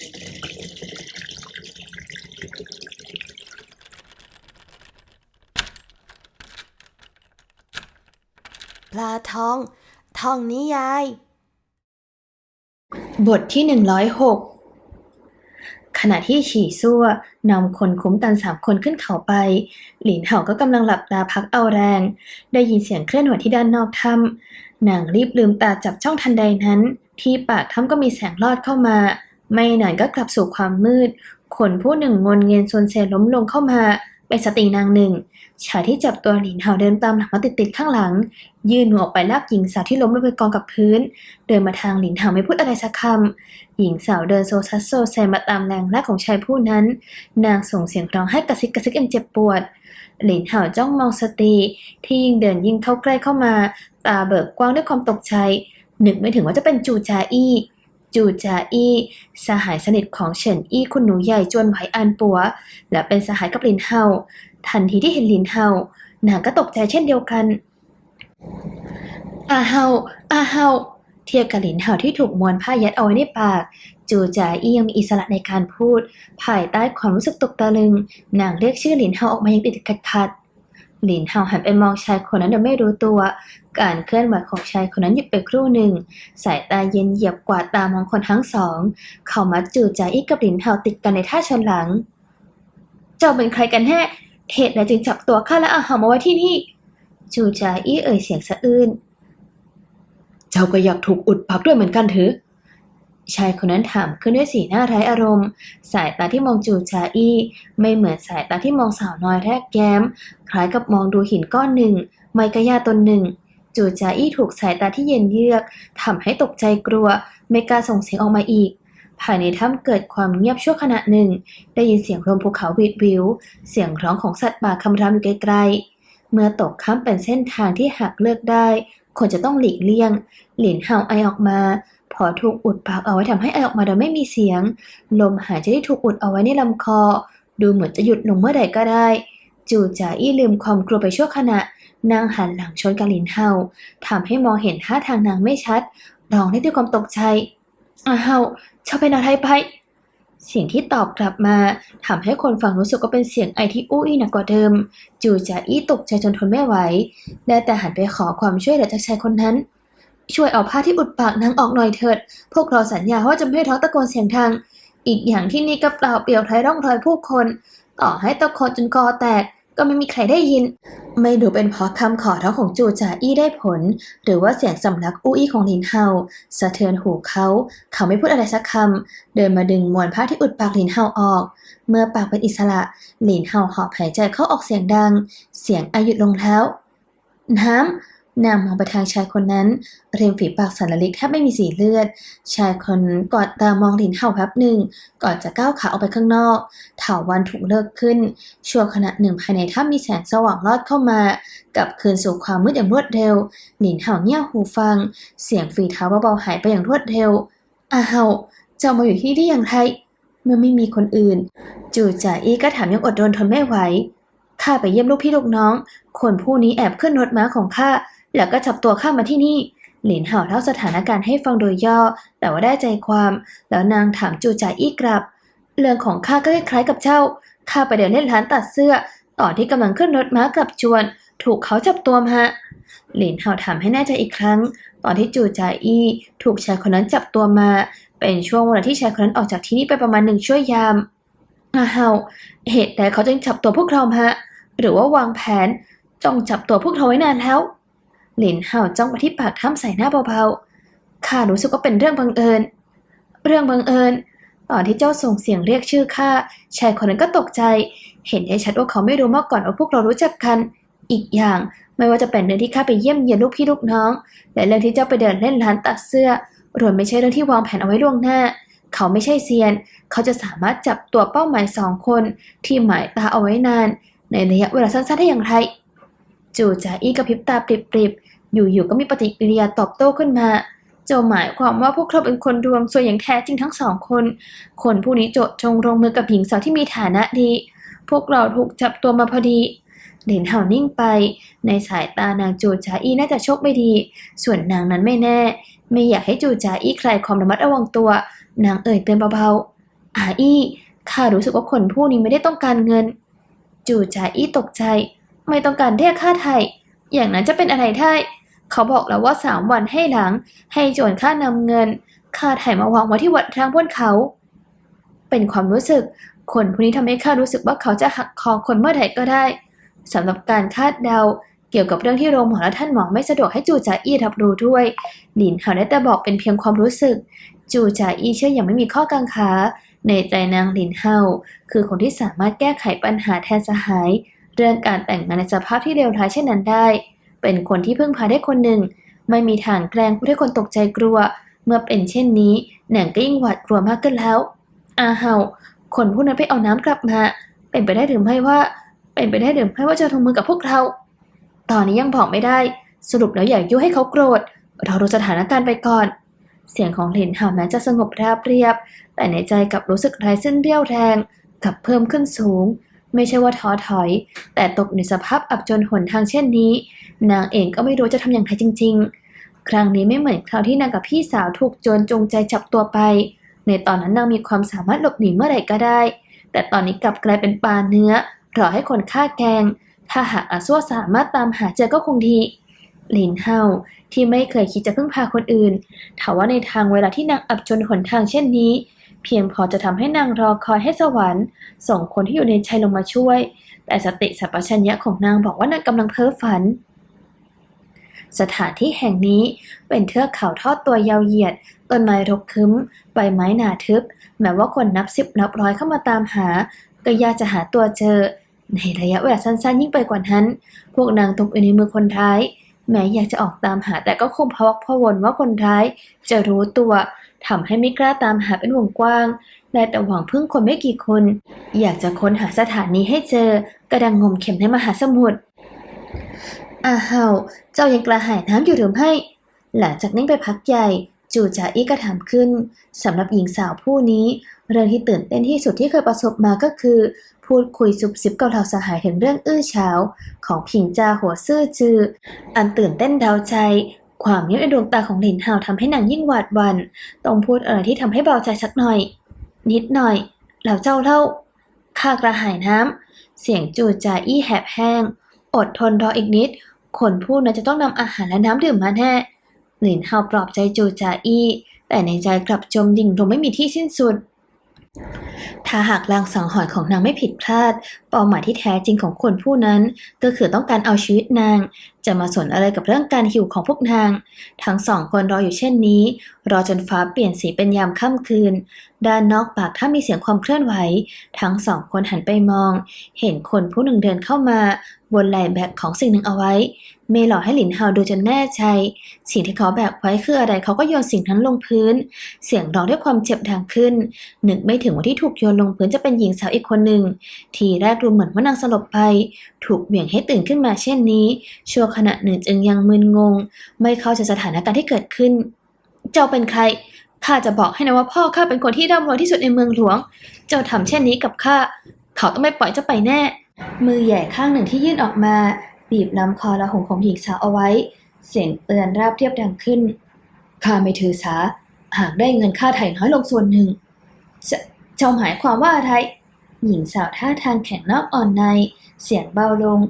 ปลาทอง ทองนิยาย บทที่ 106 ขณะที่ฉี่ซั่วนำคนคุ้มตันสามคนขึ้นเขาไป หลินเห่าก็กำลังหลับตาพักเอาแรง ได้ยินเสียงเคลื่อนไหวที่ด้านนอกถ้ำนางรีบลืมตาจับช่องทันใดนั้น ที่ปากถ้ำก็มีแสงลอดเข้ามา ไม่นานก็กลับสู่ความมืด คนผู้หนึ่งงนเงียนซนเซล้มลงเข้ามา เป็นสตรีนางหนึ่ง ชายที่จับตัวหลินเห่าเดินตามหลังมาติดๆข้างหลัง ยื่นหัวออกไปลากหญิงสาวที่ล้มลงไปกองกับพื้น เดินมาทางหลินเห่าไม่พูดอะไรสักคำหญิงสาวเดินโซซัสโซเซมาตามแรงลากของชายผู้นั้น นางส่งเสียงร้องให้กระซิกกระซิกอันเจ็บปวด หลินเห่าจ้องมองสตีที่ยิ่งเดินยิ่งเข้าใกล้เข้ามา ตาเบิกกว้างด้วยความตกใจนึกไม่ถึงว่าจะเป็นจูจาอี้ จูจาอี้สหายสนิทของเฉินอี้คุณหนูใหญ่จวนไหวอันปัว และเป็นสหายกับหลินเห่าทันทีที่เห็นหลินเห่านางก็ตกใจเช่นเดียวกัน อาเฮาอาเฮาเทียบกับลินเห่าที่ถูกมวนผ้ายัดเอาไว้ในปาก จูจาอี้ยังมีอิสระในการพูด ภายใต้ความรู้สึกตกตะลึง นางเรียกชื่อหลินเห่าออกมาอย่างติดขัดขัด หลินเห่าหันไปมองชายคนนั้นโดยไม่รู้ตัว การเคลื่อนไหวของชายคนนั้นหยุดไปครู่หนึ่ง สายตาเย็นเหยียบกวาดตามองคนทั้งสอง เขามัดจูจาอี้กับหลินเห่าติดกันในท่าชนหลัง เจ้าเป็นใครกันแน่เหตุใดจึงจับตัวข้าและอาหามาไว้ที่นี่ จูจาอี้เอ่ยเสียงสะอื้น เจ้าก็อยากถูกอุดปากด้วยเหมือนกันหรือ ชายคนนั้นถามขึ้นด้วยสีหน้าไร้อารมณ์ สายตาที่มองจูจาอี้ไม่เหมือนสายตาที่มองสาวน้อยแรกแย้ม คล้ายกับมองดูหินก้อนหนึ่ง ไมกะยาตนหนึ่ง จูจาอี้ถูกสายตาที่เย็นเยือกทำให้ตกใจกลัว ไม่กล้าส่งเสียงออกมาอีก ภายในถ้ำเกิดความเงียบชั่วขณะหนึ่ง ได้ยินเสียงลมภูเขาวิดวิว เสียงร้องของสัตว์ป่าคำรามอยู่ไกลๆเมื่อตกข้ามเป็นเส้นทางที่หากเลือกได้ควรจะต้องหลีกเลี่ยง หลินเห่าไอออกมา พอถูกอุดปากเอาไว้ทำให้ไอออกมาโดยไม่มีเสียง ลมหายใจที่ถูกอุดเอาไว้ในลำคอ ดูเหมือนจะหยุดลงเมื่อใดก็ได้ จู่จ่าอี้ลืมความกลัวไปชั่วขณะนางหันหลังชนกัลินเห่าทำให้มองเห็นท่าทางนางไม่ชัดร้องได้ด้วยความตกใจอ้าวเจ้าเป็นอะไรไปเสียงที่ตอบกลับมาทำให้คนฟังรู้สึกว่าเป็นเสียงไอที่อู้อี้หนักกว่าเดิม จู่จ่าอี้ตกใจจนทนไม่ไหว ได้แต่หันไปขอความช่วยเหลือจากชายคนนั้น ช่วยเอาผ้าที่อุดปากนางออกหน่อยเถิด พวกเราสัญญาว่าจะไม่ให้ท้องตะโกนเสียงดังอีกอย่างที่นี่ก็เปล่าเปลี่ยวไร้ร่องรอยผู้คน ต่อให้ตะโกนจนคอแตกก็ไม่มีใครได้ยิน ไม่ดูเป็นเพราะคำขอร้องของจูจ่าอี้ได้ผล หรือว่าเสียงสำลักอู้อี้ของลินเฮาสะเทือนหูเขา เขาไม่พูดอะไรสักคำ เดินมาดึงมวนผ้าที่อุดปากลินเฮาออก เมื่อปากเป็นอิสระลินเฮาหอบหายใจเข้าออกเสียงดัง เสียงอายุดลงแล้ว น้ำ นางมองไปทางชายคนนั้นริมฝีปากสันละลิกแทบไม่มีสีเลือด ชายคนกอดตามองหลินเฮาแป๊บหนึ่ง ก่อนจะก้าวขาออกไปข้างนอกเถาวันถูกเลิกขึ้น ชั่วขณะหนึ่งภายในถ้ำมีแสงสว่างลอดเข้ามา กลับคืนสู่ความมืดอย่างรวดเร็ว หลินเห่าเงี่ยหูฟัง เสียงฝีเท้าเบาๆหายไปอย่างรวดเร็วอาเห่าเจ้ามาอยู่ที่นี่ได้อย่างไรเมื่อไม่มีคนอื่น จู่จ่าอี้ก็ถามยังอดรนทนไม่ไหวข้าไปเยี่ยมลูกพี่ลูกน้อง คนผู้นี้แอบขึ้นรถม้าของข้า แล้วก็จับตัวข้ามาที่นี่ หลินเห่าเล่าสถานการณ์ให้ฟังโดยย่อ แต่ว่าได้ใจความ แล้วนางถามจูจ่าอี้กลับ เรื่องของข้าก็คล้ายๆกับเจ้า ข้าไปเดินเล่นร้านตัดเสื้อ ตอนที่กำลังขึ้นรถม้ากลับชวน ถูกเขาจับตัวมาหลินเห่าถามให้แน่ใจอีกครั้ง ตอนที่จูจ่าอี้ถูกชายคนนั้นจับตัวมา เป็นช่วงเวลาที่ชายคนนั้นออกจากที่นี่ไปประมาณหนึ่งชั่วยามอาเห่าเหตุใดเขาจึงจับตัวพวกเรามาหรือว่าวางแผนจ้องจับตัวพวกเราไว้นานแล้ว หลินเห่าจ้องไปที่ปากถ้ำใส่หน้าเบาๆ ข้ารู้สึกว่าเป็นเรื่องบังเอิญ เรื่องบังเอิญ ตอนที่เจ้าส่งเสียงเรียกชื่อข้า ชายคนนั้นก็ตกใจ เห็นได้ชัดว่าเขาไม่รู้มาก่อนว่าพวกเรารู้จักกัน อีกอย่าง ไม่ว่าจะเป็นเรื่องที่ข้าไปเยี่ยมเยียนลูกพี่ลูกน้อง และเรื่องที่เจ้าไปเดินเล่นร้านตัดเสื้อ รวมไม่ใช่เรื่องที่วางแผนเอาไว้ล่วงหน้า เขาไม่ใช่เซียน เขาจะสามารถจับตัวเป้าหมายสองคน ที่หมายตาเอาไว้นาน ในระยะเวลาสั้นๆได้อย่างไร จู่จ่าอี้กระพริบตาปริบๆ อยู่ๆก็มีปฏิกิริยาตอบโต้ขึ้นมาเจ้าหมายความว่าพวกเราเป็นคนดวงซวยอย่างแท้จริงทั้งสองคน คนผู้นี้โจดจงลงมือกับหญิงสาวที่มีฐานะดี พวกเราถูกจับตัวมาพอดี เหลินเห่านิ่งไป ในสายตานางจูจาอี้น่าจะโชคไม่ดี ส่วนนางนั้นไม่แน่ ไม่อยากให้จูจาอี้ใครความระมัดระวังตัว นางเอ่ยเตือนเบาๆ อาอีข้ารู้สึกว่าคนผู้นี้ไม่ได้ต้องการเงิน จูจ่าอี้ตกใจ ไม่ต้องการเรียกค่าไถ่อย่างนั้นจะเป็นอะไรได้ เขาบอกแล้วว่าสามวันให้หลัง ให้โจรค่านำเงินค่าถ่ายมาวางไว้ที่วัดทางพ้นเขา เป็นความรู้สึก คนผู้นี้ทำให้ข้ารู้สึกว่าเขาจะหักคอคนเมื่อไหร่ก็ได้สำหรับการคาดเดา เกี่ยวกับเรื่องที่โรงหมอและท่านหมอไม่สะดวกให้จูจ่าอี้รับรู้ด้วยหลินเฮาได้แต่บอกเป็นเพียงความรู้สึก จูจ่าอี้เชื่ออย่างไม่มีข้อกังขาในใจนางหลินเฮาคือคนที่สามารถแก้ไขปัญหาแทนสหาย เรื่องการแต่งงานในสภาพที่เลวร้ายเช่นนั้นได้ เป็นคนที่พึ่งพาได้คนหนึ่ง ไม่มีทางแกล้งผู้ให้คนตกใจกลัว เมื่อเป็นเช่นนี้หนังก็ยิ่งหวาดกลัวมากขึ้นแล้ว อาเฮาคนผู้นั้นไปเอาน้ำกลับมา เป็นไปได้หรือไม่ว่า เป็นไปได้หรือไม่ว่าจะลงมือกับพวกเรา ตอนนี้ยังบอกไม่ได้ สรุปแล้วอย่ายุให้เขาโกรธ เราดูสถานการณ์ไปก่อน เสียงของหลินเฮาแม้จะสงบราบเรียบ แต่ในใจกลับรู้สึกไร้เส้นเรี่ยวแรงกลับเพิ่มขึ้นสูง ไม่ใช่ว่าท้อถอย แต่ตกในสภาพอับจนหนทางเช่นนี้ นางเองก็ไม่รู้จะทำอย่างไรจริง ๆ ครั้งนี้ไม่เหมือนคราวที่นางกับพี่สาวถูกโจรจงใจจับตัวไป ในตอนนั้นนางมีความสามารถหลบหนีเมื่อไหร่ก็ได้ แต่ตอนนี้กลับกลายเป็นปลาเนื้อรอให้คนฆ่าแกง ถ้าหากอาซัวสามารถตามหาเจอก็คงดีหลินเฮาที่ไม่เคยคิดจะพึ่งพาคนอื่นถาว่าในทางเวลาที่นางอับจนหนทางเช่นนี้ เพียงพอจะทำให้นางรอคอยให้สวรรค์ ส่งคนที่อยู่ในชัยลงมาช่วย แต่สติสัพพัญญะของนางบอกว่านางกำลังเพ้อฝัน สถานที่แห่งนี้เป็นเทือกเขาทอดตัวยาวเหยียด ต้นไม้รกคึ้ม ใบไม้หนาทึบ แม้ว่าคนนับสิบนับร้อยเข้ามาตามหา ก็ยากจะหาตัวเจอ ในระยะเวลาสั้นๆ ยิ่งไปกว่านั้น พวกนางตกอยู่ในมือคนร้ายแม้อยากจะออกตามหาแต่ก็คงพะวักพะวนว่าคนร้ายจะรู้ตัว ทำให้ไม่กล้าตามหาเป็นวงกว้างได้แต่หวังพึ่งคนไม่กี่คน อยากจะค้นหาสถานีให้เจอ กระดังงมเข็มในมหาสมุทรอาเฮาเจ้ายังกระหายน้ำอยู่หรือไม่หลังจากนิ่งไปพักใหญ่ จูจ่าอี้ก็ถามขึ้นสำหรับหญิงสาวผู้นี้ เรื่องที่ตื่นเต้นที่สุดที่เคยประสบมาก็คือ พูดคุยซุบซิบกับเหล่าสหายถึงเรื่องอื้อฉาวของผิงจาหัวซื่อจือ อันตื่นเต้นเดาใจ ความเงียบในดวงตาของหลินหาวทำให้นางยิ่งหวาดวัน ต้องพูดอะไรที่ทำให้เบาใจสักหน่อย นิดหน่อย แล้วเจ้าเล่า ข้ากระหายน้ำ เสียงจูจาอี้แหบแห้ง อดทนรออีกนิด คนพูดนั้นจะต้องนำอาหารและน้ำดื่มมาแน่ หลินเฮาปลอบใจจูจาอี้ แต่ในใจกลับจมดิ่งลงไม่มีที่สิ้นสุด ถ้าหากลางสังหรณ์ของนางไม่ผิดพลาด เป้าหมายที่แท้จริงของคนผู้นั้น ก็คือต้องการเอาชีวิตนาง จะมาสนอะไรกับเรื่องการหิวของพวกนาง ทั้งสองคนรออยู่เช่นนี้ รอจนฟ้าเปลี่ยนสีเป็นยามค่ำคืน ด้านนอกปากถ้ามีเสียงความเคลื่อนไหว ทั้งสองคนหันไปมอง เห็นคนผู้หนึ่งเดินเข้ามา บนไหล่แบกของสิ่งหนึ่งเอาไว้ เมย์หล่อให้หลินฮาวดูจนแน่ใจ สิ่งที่เขาแบกไว้คืออะไรเขาก็โยนสิ่งนั้นลงพื้น เสียงร้องด้วยความเจ็บดังขึ้น นึกไม่ถึงว่าที่ถูกโยนลงพื้นจะเป็นหญิงสาวอีกคนหนึ่ง ทีแรกดูเหมือนว่านางสลบไป ถูกเหวี่ยงให้ตื่นขึ้นมาเช่นนี้ ชั่วขณะหนึ่งจึงยังมึนงง ไม่เข้าใจสถานการณ์ที่เกิดขึ้น เจ้าเป็นใคร ข้าจะบอกให้นะว่าพ่อข้าเป็นคนที่ร่ำรวยที่สุดในเมืองหลวง เจ้าทำเช่นนี้กับข้า เขาต้องไม่ปล่อยเจ้าไปแน่ มือใหญ่ข้างหนึ่งที่ยื่นออกมา บีบลำคอละหงของหญิงสาวเอาไว้ เสียงเตือนราบเรียบดังขึ้น ข้าไม่ถือสา หากได้เงินค่าไถ่น้อยลงส่วนหนึ่ง จะเจ้าหมายความว่าอะไร หญิงสาวท่าทางแข็งนอกอ่อนใน เสียงเบาลง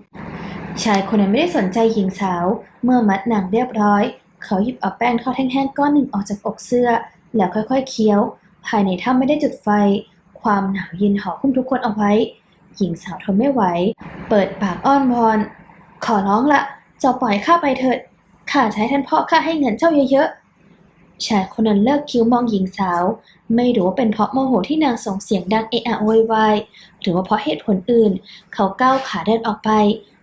ชายคนนั้นไม่ได้สนใจหญิงสาว เมื่อมัดนางเรียบร้อย เขาหยิบเอาแป้งทอดแห้งๆก้อนหนึ่งออกจากอกเสื้อ แล้วค่อยๆเคี้ยว ภายในถ้ำไม่ได้จุดไฟ ความหนาวเย็นห่อหุ้มทุกคนเอาไว้ หญิงสาวทนไม่ไหว เปิดปากอ้อนวอน ขอร้องละเจ้าปล่อยข้าไปเถิด ข้าใช้ท่านพ่อข้าให้เงินเจ้าเยอะๆ ชายคนนั้นเลิกคิ้วมองหญิงสาว ไม่รู้ว่าเป็นเพราะโมโหที่นางส่งเสียงดังเอะอะโวยวายหรือว่าเพราะเหตุผลอื่น เขาก้าวขาเดินออกไป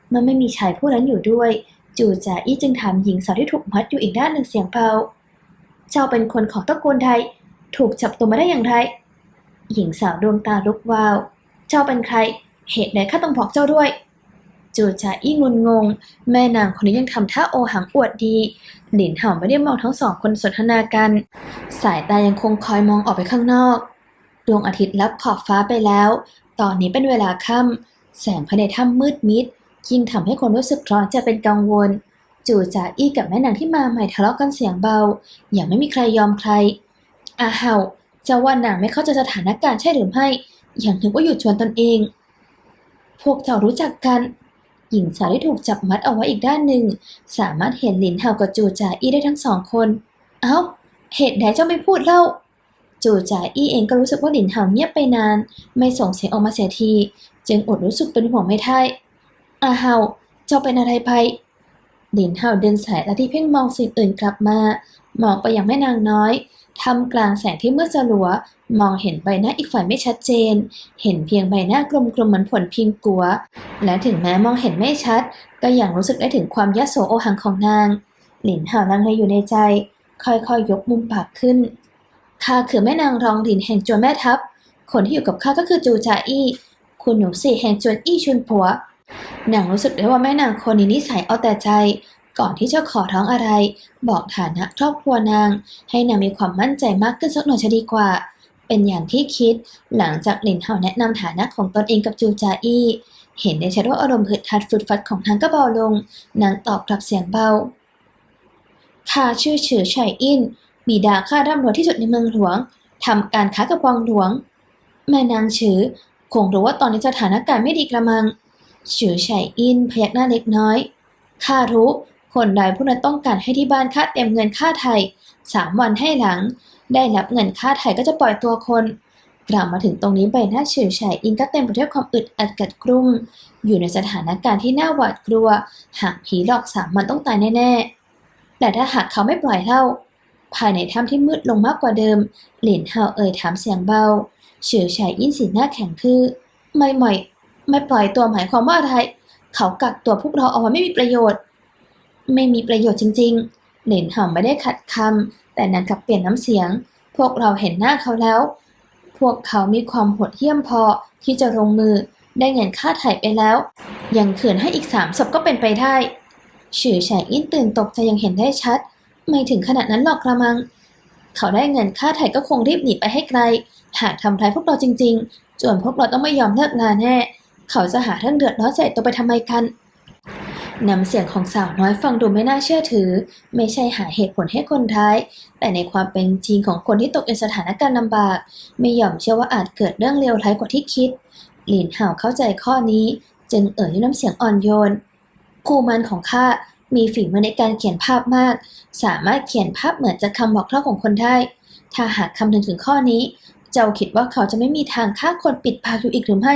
เมื่อไม่มีชายผู้นั้นอยู่ด้วย จู่จ่าอี้จึงถามหญิงสาวที่ถูกมัดอยู่อีกด้านหนึ่งเสียงเบาเจ้าเป็นคนของตระกูลใดถูกจับตัวมาได้อย่างไร หญิงสาวดวงตาลุกวาว เจ้าเป็นใคร เหตุใดข้าต้องบอกเจ้าด้วย จูจ่าอี้งุนงง แม่นางคนนี้ยังทำท่าโอหังอวดดี หลินเห่าไม่ได้มองทั้งสองคนสนทนากัน สายตายังคงคอยมองออกไปข้างนอก ดวงอาทิตย์ลับขอบฟ้าไปแล้ว ตอนนี้เป็นเวลาค่ำแสงภายในถ้ำมืดมิด ยิ่งทำให้คนรู้สึกร้อนใจะเป็นกังวล จู่จ่าอี้กับแม่นางที่มาใหม่ทะเลาะกันเสียงเบา อย่างไม่มีใครยอมใครอาเห่าเจ้าว่านางไม่เข้าใจสถานการณ์ใช่หรือไม่ อย่างนึกว่าหยุดชวนตนเอง พวกเจ้ารู้จักกัน หญิงสาวที่ถูกจับมัดเอาไว้อีกด้านหนึ่ง สามารถเห็นหลินเฮากับจูจ่าอี้ได้ทั้งสองคน เอ้า เหตุใดเจ้าไม่พูดเล่า จูจ่าอี้เองก็รู้สึกว่าหลินเฮาเงียบไปนาน ไม่ส่งเสียงออกมาเสียที จึงอดรู้สึกเป็นห่วงไม่ได้อาเฮาเจ้าเป็นอะไรไปหลินเฮาเดินสายและที่เพ่งมองสิ่งอื่นกลับมา มองไปยังแม่นางน้อย ทำกลางแสงที่มืดสลัว มองเห็นใบหน้าอีกฝ่ายไม่ชัดเจน เห็นเพียงใบหน้ากลมๆเหมือนผลพิงกัว และถึงแม้มองเห็นไม่ชัด ก็ยังรู้สึกได้ถึงความยโสโอหังของนาง หลินเฮาวลังเลอยู่ในใจ ค่อยๆยกมุมปากขึ้นข้าคือแม่นางรองหลินแห่งจวนแม่ทัพ คนที่อยู่กับข้าก็คือจูจาอี้คุณหนูสี่แห่งจวนอี้ชุนผัว นางรู้สึกได้ว่าแม่นางคนนี้นิสัยเอาแต่ใจ ก่อนที่จะขอท้องอะไร บอกฐานะครอบครัวนาง ให้นางมีความมั่นใจมากขึ้นสักหน่อยจะดีกว่า เป็นอย่างที่คิด หลังจากหลินเฮาแนะนำฐานะของตนเองกับจูจาอี้เห็นได้ชัดว่าอารมณ์หืดหัดฟุดฟัดของนางก็เบาลง นางตอบกลับเสียงเบาข้าชื่อเฉือไฉอินบิดาข้าร่ำรวยที่สุดในเมืองหลวงทำการค้ากับวังหลวง แม่นางเฉือคงรู้ว่าตอนนี้สถานการณ์ไม่ดีกระมังเฉือไฉอินพยักหน้าเล็กน้อยข้ารู้ คนใดผู้นั้นต้องการให้ที่บ้านข้าเต็มเงินค่าไทยสามวันให้หลัง ได้รับเงินค่าไทยก็จะปล่อยตัวคนกล่าวมาถึงตรงนี้ใบหน้าเฉื่อยฉายอินก็เต็มไปด้วยความอึดอัดกัดกรุ่มอยู่ในสถานการณ์ที่น่าหวาดกลัว หากผีหลอกสามวันต้องตายแน่ๆ แต่ถ้าหากเขาไม่ปล่อยเล่า ภายในถ้ำที่มืดลงมากกว่าเดิมหลินเฮาเอ่ยถามเสียงเบาเฉื่อยฉายอินสีหน้าแข็งทื่อไม่หม่ไม่ปล่อยตัวหมายความว่าอะไร เขากักตัวพวกเราเอาไว้ไม่มีประโยชน์ ไม่มีประโยชน์จริงๆ เหลินเฮาไม่ได้ขัดคำแต่นางกลับเปลี่ยนน้ำเสียง พวกเราเห็นหน้าเขาแล้ว พวกเขามีความโหดเหี้ยมพอที่จะลงมือได้เงินค่าถ่ายไปแล้ว ยังเขืนให้อีกสามศพก็เป็นไปได้ฉือฉายอินตื่นตกใจยังเห็นได้ชัด ไม่ถึงขนาดนั้นหรอกกระมัง เขาได้เงินค่าถ่ายก็คงรีบหนีไปให้ไกล หากทำร้ายพวกเราจริง ๆ จนพวกเราต้องไม่ยอมเลิกงานแน่ เขาจะหาเรื่องเดือดร้อนใส่ตัวไปทำไมกัน น้ำเสียงของสาวน้อยฟังดูไม่น่าเชื่อถือ ไม่ใช่หาเหตุผลให้คนร้าย แต่ในความเป็นจริงของคนที่ตกในสถานการณ์ลำบาก ไม่ยอมเชื่อว่าอาจเกิดเรื่องเลวร้ายกว่าที่คิด หลินห่าวเข้าใจข้อนี้ จึงเอ่ยด้วยน้ำเสียงอ่อนโยนคู่มันของข้ามีฝีมือในการเขียนภาพมาก สามารถเขียนภาพเหมือนจากคำบอกเล่าของคนได้ ถ้าหากคำนึงถึงข้อนี้ เจ้าคิดว่าเขาจะไม่มีทางฆ่าคนปิดปากอยู่อีกหรือไม่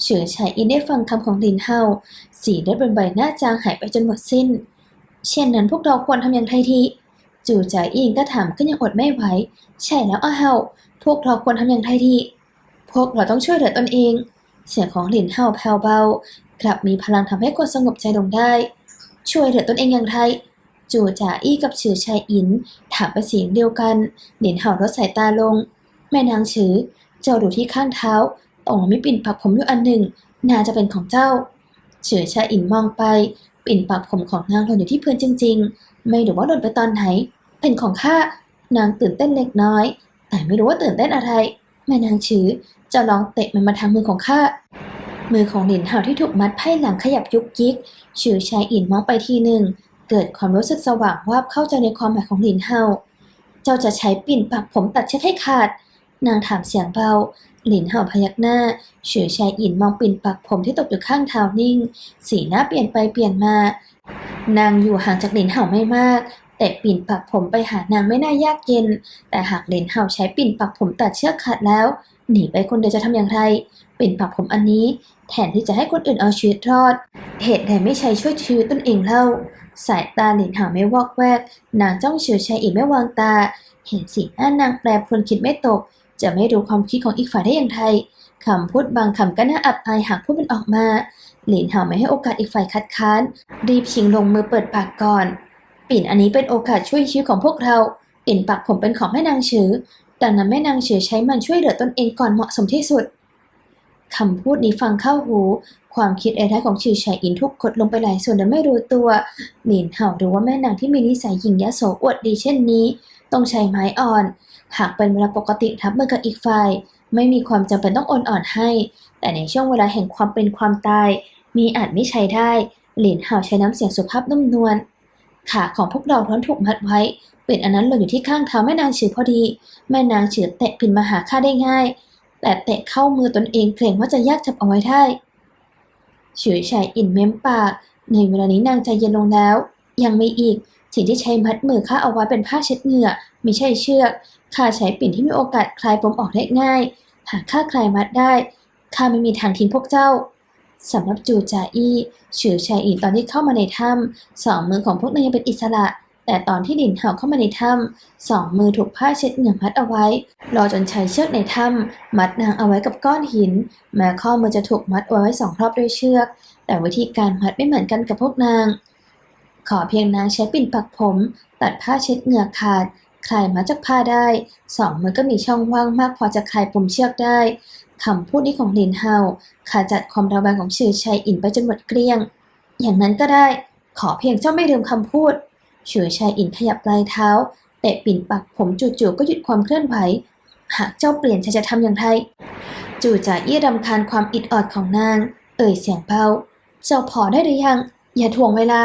เฉือชายอินได้ฟังคำของลินเฮาสีเลือดบนใบหน้าจางหายไปจนหมดสิ้น เช่นนั้นพวกเราควรทำอย่างไรดีจู่จ่ายอิงก็ถามขึ้นอย่างอดไม่ไหวใช่แล้วอ้าเฮาพวกเราควรทำอย่างไรดีพวกเราต้องช่วยเหลือตนเอง เสียงของหลินเฮาแผ่วเบากลับมีพลังทำให้คนสงบใจลงได้ ช่วยเหลือตนเองอย่างไรจู่จ่าอี้กับฉือชายอิน ถามไปนเสียงเดียวกันหลินเฮาลดสายตาลง แม่นางฉือเจ้าดูที่ข้างเท้า ตรงมีปิ่นปักผมอยู่อันหนึ่ง น่าจะเป็นของเจ้า เฉือชายอินมองไป ปิ่นปักผมของนางหล่นอยู่ที่พื้นจริง ๆ ไม่รู้ว่าหล่นไปตอนไหน เป็นของข้านางตื่นเต้นเล็กน้อย แต่ไม่รู้ว่าตื่นเต้นอะไร แม่นางชื้อจะลองเตะมันมาทางมือของข้า มือของหลินเห่าที่ถูกมัดไพ่หลังขยับยุกยิกฉือชายอินมองไปทีหนึ่ง เกิดความรู้สึกสว่างวาบเข้าใจในความหมายของหลินเห่า เจ้าจะใช้ปิ่นปักผมตัดเชือกให้ขาด นางถามเสียงเบา หลินเห่าพยักหน้าเฉือชายอินมองปิ่นปักผมที่ตกอยู่ข้างเท้านิ่ง สีหน้าเปลี่ยนไปเปลี่ยนมา นางอยู่ห่างจากหลินเห่าไม่มาก แต่ปิ่นปักผมไปหานางไม่น่ายากเย็น แต่หากหลินเห่าใช้ปิ่นปักผมตัดเชือกขาดแล้ว หนีไปคนเดียวจะทำอย่างไร ปิ่นปักผมอันนี้ แทนที่จะให้คนอื่นเอาชีวิตรอด เหตุใดไม่ใช้ช่วยชีวิตตนเองเล่า สายตาหลินเห่าไม่วอกแวก นางจ้องเฉือชายอินไม่วางตา เห็นสีหน้านางแปรปรวนคิดไม่ตก จะไม่รู้ความคิดของอีกฝ่ายได้อย่างไรคำพูดบางคำก็น่าอับอายหากพูดมันออกมา หลินเห่าไม่ให้โอกาสอีกฝ่ายคัดค้าน รีบชิงลงมือเปิดปากก่อน ปิ่นอันนี้เป็นโอกาสช่วยชีวิตของพวกเรา ปิ่นปักผมเป็นของแม่นางเฉือดังนั้นแม่นางเฉือใช้มันช่วยเหลือตนเองก่อนเหมาะสมที่สุดคำพูดนี้ฟังเข้าหู ความคิดไอ้ร้ายของฉือชายอินทุกกดลงไปหลายส่วนโดยไม่รู้ตัวหลินเห่ารู้ว่าแม่นางที่มีนิสัยหยิ่งยโสอวดดีเช่นนี้ ต้องใช้ไม้อ่อน หากเป็นเวลาปกติทับมือกับอีกฝ่าย ไม่มีความจำเป็นต้องโอนอ่อนให้ แต่ในช่วงเวลาแห่งความเป็นความตาย มีอาจไม่ใช้ได้ หลินเห่าใช้น้ำเสียงสุภาพนุ่มนวลขาของพวกเราร้อนถูกมัดไว้เปิ่นอันนั้นหล่นอยู่ที่ข้างเท้าแม่นางฉือพอดี แม่นางฉือเตะปิ่นมาหาข้าได้ง่าย แต่เตะเข้ามือตนเองเกรงว่าจะยากจับเอาไว้ได้ฉือชายอินเม้มปาก ในเวลานี้นางใจเย็นลงแล้ว ยังมีอีกสิ่งที่ใช้มัดมือข้าเอาไว้เป็นผ้าเช็ดเหงื่อไม่ใช่เชือก ข้าใช้ปิ่นที่มีโอกาสคลายปมออกได้ง่าย หากข้าคลายมัดได้ข้าไม่มีทางทิ้งพวกเจ้าสำหรับจูจาอี้ฉือชายอินตอนที่เข้ามาในถ้ำสองมือของพวกนางยังเป็นอิสระ แต่ตอนที่ดินเห่าเข้ามาในถ้ำสองมือถูกผ้าเช็ดเหงื่อมัดเอาไว้ รอจนใช้เชือกในถ้ำมัดนางเอาไว้กับก้อนหิน แม้ข้อมือจะถูกมัดไว้สองรอบด้วยเชือก แต่วิธีการมัดไม่เหมือนกันกับพวกนาง ขอเพียงนางใช้ปิ่นปักผม ตัดผ้าเช็ดเหงื่อขาด คลายมัดจากผ้าได้สองมือก็มีช่องว่างมากพอจะคลายปมเชือกได้คำพูดนี้ของลินเฮาขจัดความระแวงของชื่อชัยอินไปจนหมดเกลี้ยง อย่างนั้นก็ได้ ขอเพียงเจ้าไม่ลืมคำพูดชื่อชัยอินขยับปลายเท้าเตะปิ่นปักผมจู่ๆก็หยุดความเคลื่อนไหว หากเจ้าเปลี่ยนใจจะทำอย่างไร จู่จ่าเอี้รำคาญความอิดออดของนาง เอ่ยเสียงเบาเจ้าพอได้หรือยัง อย่าถ่วงเวลา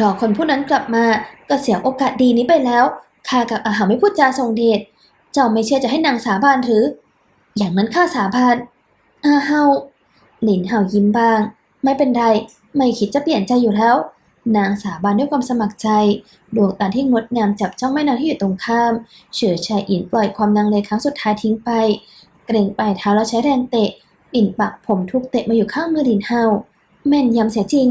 รอคนผู้นั้นกลับมา ก็เสียโอกาสดีนี้ไปแล้ว ข้ากับอาหารไม่พูดจาทรงเดช เจ้าไม่เชื่อจะให้นางสาบานหรือ อย่างนั้นข้าสาบาน อาเฮาหลินเฮายิ้มบ้าง ไม่เป็นไร ไม่คิดจะเปลี่ยนใจอยู่แล้ว นางสาบานด้วยความสมัครใจ ดวงตาที่งดงามจับจ้องแม่นางที่อยู่ตรงข้าม เฉื่อยชายอินปล่อยความลังเลครั้งสุดท้ายทิ้งไป เกรงปลายเท้าแล้วใช้แรงเตะปิ่นปักผมทุกเตะมาอยู่ข้างมือหลินเฮาแม่นยำเสียจริง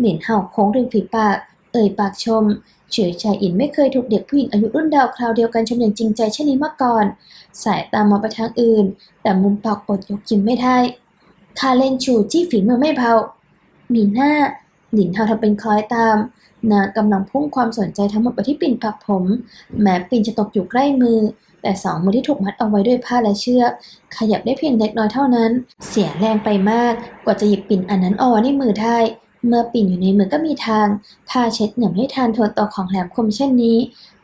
หลินเฮาโค้งริมฝีปาก เอ่ยปากชม เฉยชายอินไม่เคยถูกเด็กผู้หญิงอายุรุ่นดาวคราวเดียวกันชมอย่างจริงใจเช่นนี้มาก่อน สายตามองไปทางอื่น แต่มุมปากอดยกยิ้มไม่ได้คาเลนชูจี้ฝีมือไม่เบามีหน้าหลินเทาทำเป็นคล้อยตามนางกำลังพุ่งความสนใจทั้งหมดไปที่ปิ่นปักผม แม้ปิ่นจะตกอยู่ใกล้มือ แต่สองมือที่ถูกมัดเอาไว้ด้วยผ้าและเชือก ขยับได้เพียงเล็กน้อยเท่านั้น เสียแรงไปมากกว่าจะหยิบปิ่นอันนั้นเอาไว้ในมือได้ เมื่อปิ่นอยู่ในมือก็มีทาง ผ้าเช็ดเหงื่อไม่ทานทนต่อของแหลมคมเช่นนี้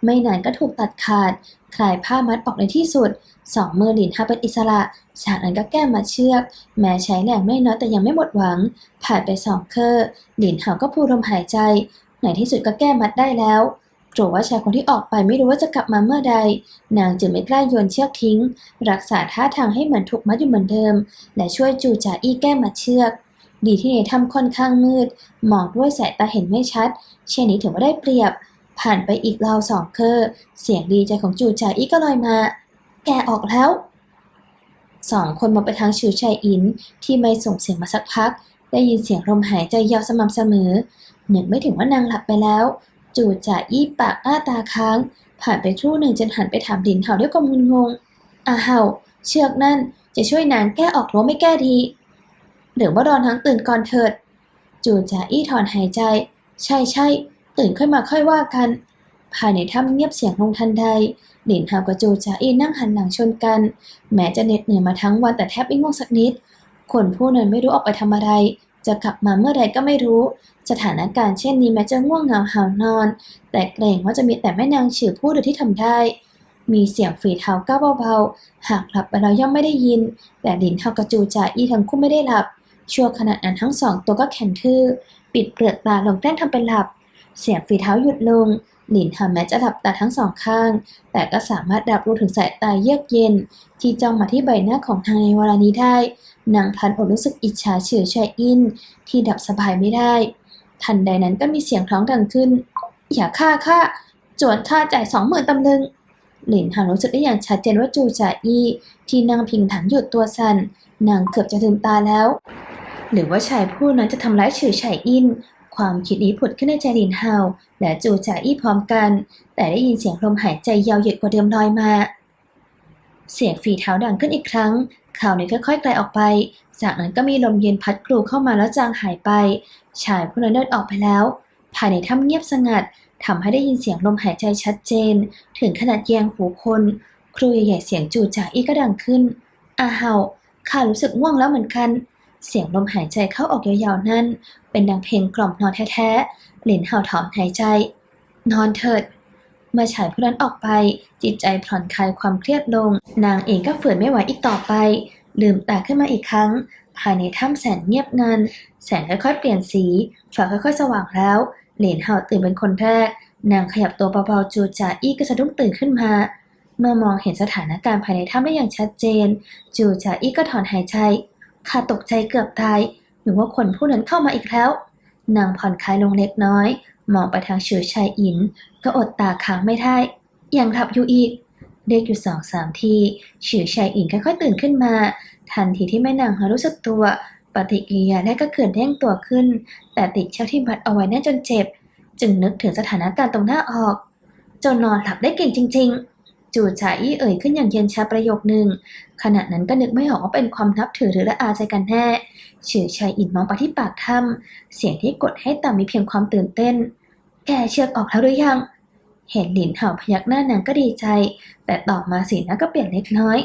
ไม่นานก็ถูกตัดขาด คลายผ้ามัดออกในที่สุด สองมือหลินฮาเป็นอิสระ จากนั้นก็แก้มัดเชือก แม้ใช้แรงไม่น้อยแต่ยังไม่หมดหวัง ผ่านไปสองเคอร์หลินเฮาก็พูดลมหายใจ ในที่สุดก็แก้มัดได้แล้วกลัวว่าชายคนที่ออกไปไม่รู้ว่าจะกลับมาเมื่อใด นางจึงไม่กล้าโยนเชือกทิ้ง รักษาท่าทางให้เหมือนถูกมัดอยู่เหมือนเดิม และช่วยจูจ่าอี้แก้มัดเชือก ดีที่ในถ้ำค่อนข้างมืดมองด้วยสายตาเห็นไม่ชัด เช่นนี้ถือว่าได้เปรียบ ผ่านไปอีกราวสองเคอร์เสียงดีใจของจูจ่าอีก็ลอยมา แกออกแล้ว สองคนมองไปทางชูชัยอินที่ไม่ส่งเสียงมาสักพัก ได้ยินเสียงลมหายใจยาวสม่ำเสมอหนึกไม่ถึงว่านางหลับไปแล้ว จูจ่าอี้ปากอ้าตาค้าง ผ่านไปครู่หนึ่งจนหันไปถามดินเห่าด้วยความงุนงงอาเห่า เชือกนั่นจะช่วยนางแก้ออกหรือไม่แก้ดี หรือว่ารอนทั้งตื่นก่อนเถิด จูจ่าอี้ถอนหายใจ ใช่ใช่ตื่นค่อยมาค่อยว่ากัน ภายในถ้ำเงียบเสียงลงทันใดหลินเฮากับจูจ่าอี้นั่งหันหลังชนกัน แม้จะเหน็ดเหนื่อยมาทั้งวันแต่แทบไม่ง่วงสักนิด คนผู้นั้นไม่รู้ออกไปทำอะไร จะกลับมาเมื่อใดก็ไม่รู้ สถานการณ์เช่นนี้แม้จะง่วงเหงาหาวนอน แต่เกรงว่าจะมีแต่แม่นางฉือผู้เดียวที่ทำได้มีเสียงฝีเท้าก้าวเบาๆ หากหลับไปแล้วย่อมไม่ได้ยิน แต่หลินเฮากับจูจ่าอี้ทั้งคู่ไม่ได้หลับ ชั่วขณะนั้นทั้งสองตัวก็แข็งทื่อ ปิดเปลือกตาลงแกล้งทำเป็นหลับ เสียงฝีเท้าหยุดลง หลินหาแม้จะหลับตาทั้งสองข้าง แต่ก็สามารถรับรู้ถึงสายตาเยือกเย็น ที่จ้องมาที่ใบหน้าของทางในวลานี้ได้ นางพันอดรู้สึกอิจฉาเฉื่อยชายอิน ที่ดับสบายไม่ได้ ทันใดนั้นก็มีเสียงท้องดังขึ้น อย่าฆ่าข้าจวนค่าจ่ายสองหมื่นตำลึงหลินหางรู้สึกได้อย่างชัดเจนว่าจูจ่าอี้ที่นั่งพิงถังหยุดตัวสัน่นนางเกือบจะลืมตาแล้ว หรือว่าชายผู้นั้นจะทำร้ายฉือไฉอิน ความคิดนี้ผุดขึ้นในใจลินเฮาและจูจ่าอี้พร้อมกัน แต่ได้ยินเสียงลมหายใจยาวเหยียดกว่าเดิมลอยมา เสียงฝีเท้าดังขึ้นอีกครั้งข่าวนี้ค่อยๆไกลออกไป จากนั้นก็มีลมเย็นพัดกรูเข้ามาแล้วจางหายไป ชายผู้นั้นเดินออกไปแล้ว ภายในถ้ำเงียบสงัดทำให้ได้ยินเสียงลมหายใจชัดเจน ถึงขนาดแยงหูคน ครูใหญ่ๆเสียงจูจ่าอี้ก็ดังขึ้นอาเฮาข้ารู้สึกง่วงแล้วเหมือนกัน เสียงลมหายใจเข้าออกยาวๆนั่น เป็นดังเพลงกล่อมนอนแท้ๆหลินเห่าถอนหายใจ นอนเถิดเมื่อชายผู้นั้นออกไป จิตใจผ่อนคลายความเครียดลง นางเองก็ฝืนไม่ไหวอีกต่อไป ลืมตาขึ้นมาอีกครั้ง ภายในถ้ำแสนเงียบงัน แสงค่อยๆเปลี่ยนสีฟ้าค่อยๆสว่างแล้ว เหลนเห่าตื่นเป็นคนแรก นางขยับตัวเบาๆจูจ่าอี้ก็สะดุ้งตื่นขึ้นมา เมื่อมองเห็นสถานการณ์ภายในถ้ำได้อย่างชัดเจน จูจ่าอี้ก็ถอนหายใจ ข้าตกใจเกือบตายหรือว่าคนผู้นั้นเข้ามาอีกแล้ว นางผ่อนคลายลงเล็กน้อย มองไปทางเฉือชายอิน ก็อดตาค้างไม่ได้ ยังหลับอยู่อีก เด็กอยู่สองสามทีเฉือชายอินค่อยๆตื่นขึ้นมา ทันทีที่แม่นางรู้สึกตัว ปฏิกิริยาแรกก็เกิดเด้งตัวขึ้น แต่ติดเชือกที่มัดเอาไว้แน่นจนเจ็บ จึงนึกถึงสถานการณ์ตรงหน้าออกจนนอนหลับได้เก่งจริง ๆ จู่จ่าอี้เอ่ยขึ้นอย่างเย็นชาประโยคหนึ่งขณะนั้นก็นึกไม่ออกว่าเป็นความนับถือหรือละอาใจกันแน่เฉือชายอินมองไปที่ปากถ้ำเสียงที่กดให้ต่ำมีเพียงความตื่นเต้น แกเชือกออกแล้วหรือยัง เห็นหลินเห่าพยักหน้านางก็ดีใจ แต่ต่อมาสีหน้าก็เปลี่ยนเล็กน้อย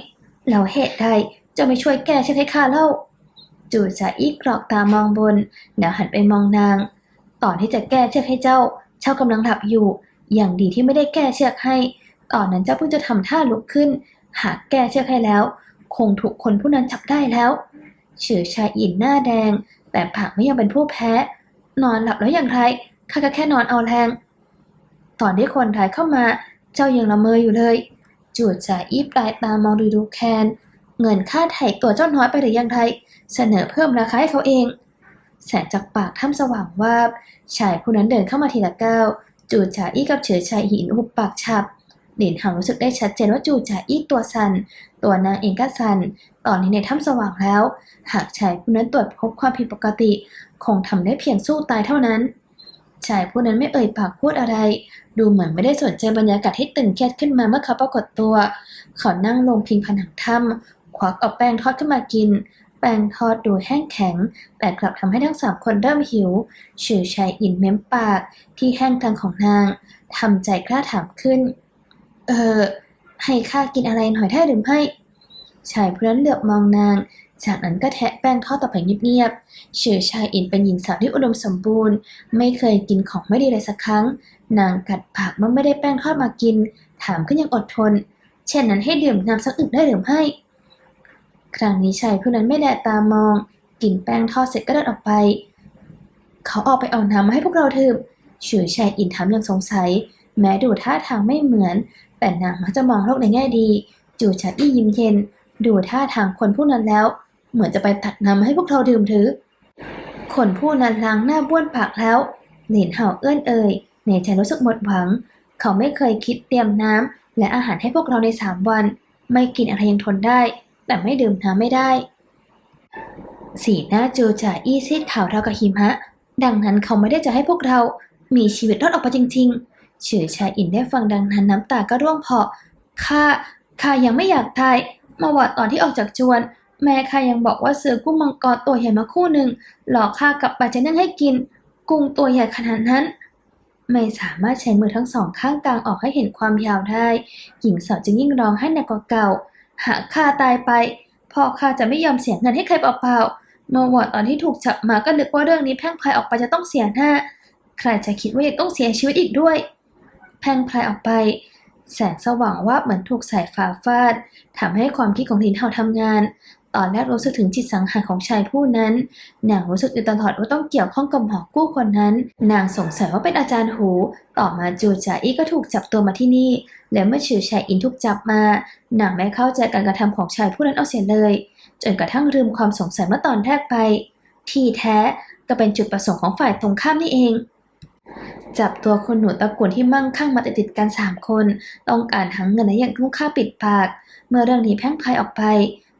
แล้วเหตุใดจะไม่ช่วยแกเชือกให้ข้าเล่า จู่จ่าอี้กรอกตามองบนแล้วหันไปมองนาง ตอนที่จะแก้เชือกให้เจ้า เจ้ากำลังหลับอยู่ อย่างดีที่ไม่ได้แก้เชือกให้ ตอนนั้นเจ้าเพิ่งจะทำท่าลุกขึ้น หากแก้เชือกให้แล้ว คงถูกคนผู้นั้นจับได้แล้วเฉือชายอินหน้าแดง แต่ปากไม่ยอมเป็นผู้แพ้ นอนหลับแล้วอย่างไรข้าก็แค่นอนเอาแรง ตอนที่คนร้ายเข้ามา เจ้ายังละเมออยู่เลย จูดจ่าอีปลายตามองดูดูแคน เงินค่าไถ่ตัวเจ้าน้อยไปหรือยังไรเสนอเพิ่มราคาให้เขาเอง แสงจากปากถ้ำสว่างวาบชายผู้นั้นเดินเข้ามาทีละก้าวจูดจ่าอีกับเฉยชายหินหุบปากฉับ หลินหางรู้สึกได้ชัดเจนว่าจูจ่าอี้ตัวสัน่นตัวนางเองก็สัน่นตอนนี้ในถ้ำสว่างแล้ว หากชายผู้นั้นตรวจพบความผิดปกติ คงทำได้เพียงสู้ตายเท่านั้น ชายผู้นั้นไม่เอ่ยปากพูดอะไร ดูเหมือนไม่ได้สนใจบรรยากาศที่ตึงเครียดขึ้นมาเมื่อเขาปรากฏตัว เขานั่งลงพิงผนังถ้ำควักเอาแป้งทอดขึ้นมากินแป้งทอดดูแห้งแข็ง แต่กลับทำให้ทั้งสามคนเริ่มหิวชื่อชายอินเม้มปากที่แห้งกลางของนางทำใจกล้าถามขึ้น ออ ให้ข้ากินอะไรหน่อยได้หรือไม่ ชายผู้นั้นเหลือบมองนาง จากนั้นก็แทะแป้งทอดต่อไปเงียบๆเชื่อชายอินเป็นหญิงสาวที่อุดมสมบูรณ์ ไม่เคยกินของไม่ดีเลยสักครั้ง นางกัดปากเมื่อไม่ได้แป้งทอดมากิน ถามขึ้นย่างอดทน เช่นนั้นให้ดื่มน้ำสักอึกได้หรือไม่ ครั้งนี้ชายผู้นั้นไม่แลตามอง กินแป้งทอดเสร็จก็เดินออกไป เขาออกไปเอาน้ำมาให้พวกเราดื่มชื่อชายอินถามอย่างสงสัย แม้ดูท่าทางไม่เหมือน แต่นางมักจะมองโลกในแง่ดี จูชัดอี้ยิ้มเย็น ดูท่าทางคนผู้นั้นแล้ว เหมือนจะไปตักน้ำให้พวกเราดื่มถือ คนผู้นั้นล้างหน้าบ้วนปากแล้วเหลินเห่าเอื้อนเอ่ยในใจรู้สึกหมดหวัง เขาไม่เคยคิดเตรียมน้ำและอาหารให้พวกเราในสามวัน ไม่กินอะไรยังทนได้ แต่ไม่ดื่มน้ำไม่ได้ สีหน้าจูจ่าอี้ซีดขาวรากับหิมะ ดังนั้นเขาไม่ได้จะให้พวกเรามีชีวิตรอดออกมาจริง ๆ เฉือชายอินได้ฟังดังนั้นน้ำตาก็ร่วงเพาะข้าข้ายังไม่อยากตายมื่อวานตอนที่ออกจากจวน แม่ข้ายังบอกว่าซื้อกุ้งมังกรตัวใหญ่มาคู่หนึ่งหลอกข้ากลับไปจะนึ่งให้กิน กุ้งตัวใหญ่ขนาดนั้นไม่สามารถใช้มือทั้งสองข้างกลางออกให้เห็นความยาวได้ หญิงสาวจึงยิ่งร้องให้หนักกว่าเก่า หากข้าตายไป พ่อข้าจะไม่ยอมเสียเงินให้ใครเปล่าๆเมื่อวานตอนที่ถูกจับมาก็นึกว่าเรื่องนี้แพ่งพายออกไปจะต้องเสียหน้า ใครจะคิดว่ายังต้องเสียชีวิตอีกด้วย แพ่งพรายออกไป แสงสว่างว่าเหมือนถูกสายฟ้าฟาดทำให้ความคิดของลินเฮาทำงาน ตอนแรกรู้สึกถึงจิตสังหารของชายผู้นั้นนางรู้สึกอยู่ตลอดว่าต้องเกี่ยวข้องกับหมอกู้คนนั้น นางสงสัยว่าเป็นอาจารย์หู ต่อมาจูจาอี้ก็ถูกจับตัวมาที่นี่ และเมื่อชื่อชายอินถูกจับมานางไม่เข้าใจการกระทำของชายผู้นั้นเอาเสียเลย จนกระทั่งลืมความสงสัยเมื่อตอนแรกไป ที่แท้ก็เป็นจุดประสงค์ของฝ่ายตรงข้ามนี่เอง จับตัวคนหนูตระกูลที่มั่งคั่งมาติดๆกันสามคน ต้องการทั้งเงินและยังต้องค่าปิดปาก เมื่อเรื่องนี้แพร่งพายออกไป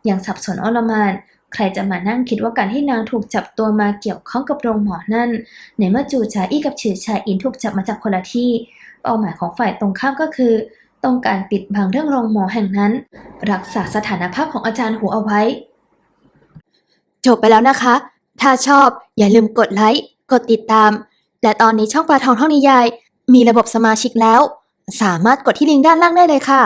อยังสับสนอลหมาน ใครจะมานั่งคิดว่าการที่นางถูกจับตัวมาเกี่ยวข้องกับโรงหมอนั่น ในเมื่อจูชาอี้กับฉือชาอินถูกจับมาจากคนละที่ เป้าหมายของฝ่ายตรงข้ามก็คือ ต้องการปิดบังเรื่องโรงหมอแห่งนั้น รักษาสถานภาพของอาจารย์หูเอาไว้ จบไปแล้วนะคะ ถ้าชอบอย่าลืมกดไลค์ กดติดตาม และตอนนี้ช่องปลาทองท่องนิยาย มีระบบสมาชิกแล้ว สามารถกดที่ลิงก์ด้านล่างได้เลยค่ะ